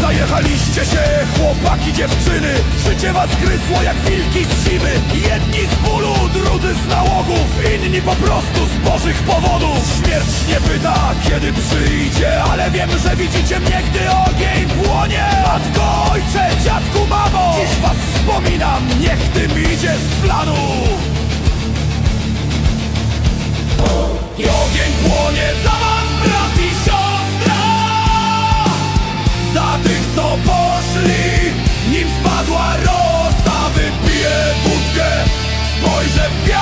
Zajechaliście się, chłopaki, dziewczyny. Życie was gryzło jak wilki z zimy. Jedni z bólu, drudzy z nałogów. Inni po prostu z bożych powodów. Śmierć nie pyta, kiedy przyjdzie Ale wiem, że widzicie mnie, gdy ogień płonie. Matko, ojcze, tym idzie z planu. I ogień płonie za was, brat i siostra. Za tych, co poszli Nim spadła rosa. Wypiję wódkę Spojrzę w gwiazdy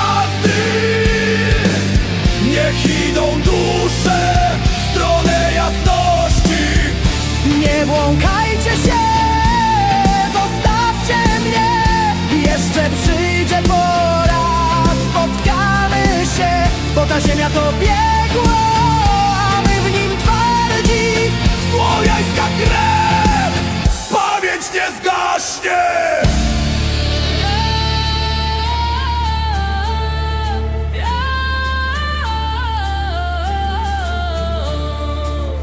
To piekło, a my w nim twardzi Słowiańska krew. Pamięć nie zgaśnie.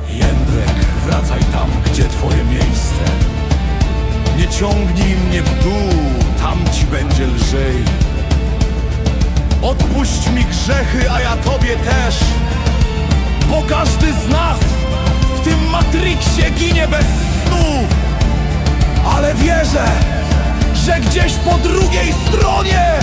Jędrek, wracaj tam, gdzie twoje miejsce. Nie ciągnij mnie w dół, Odpuść mi grzechy, a ja tobie też. Bo każdy z nas w tym Matrixie ginie bez snu. Ale wierzę, że gdzieś po drugiej stronie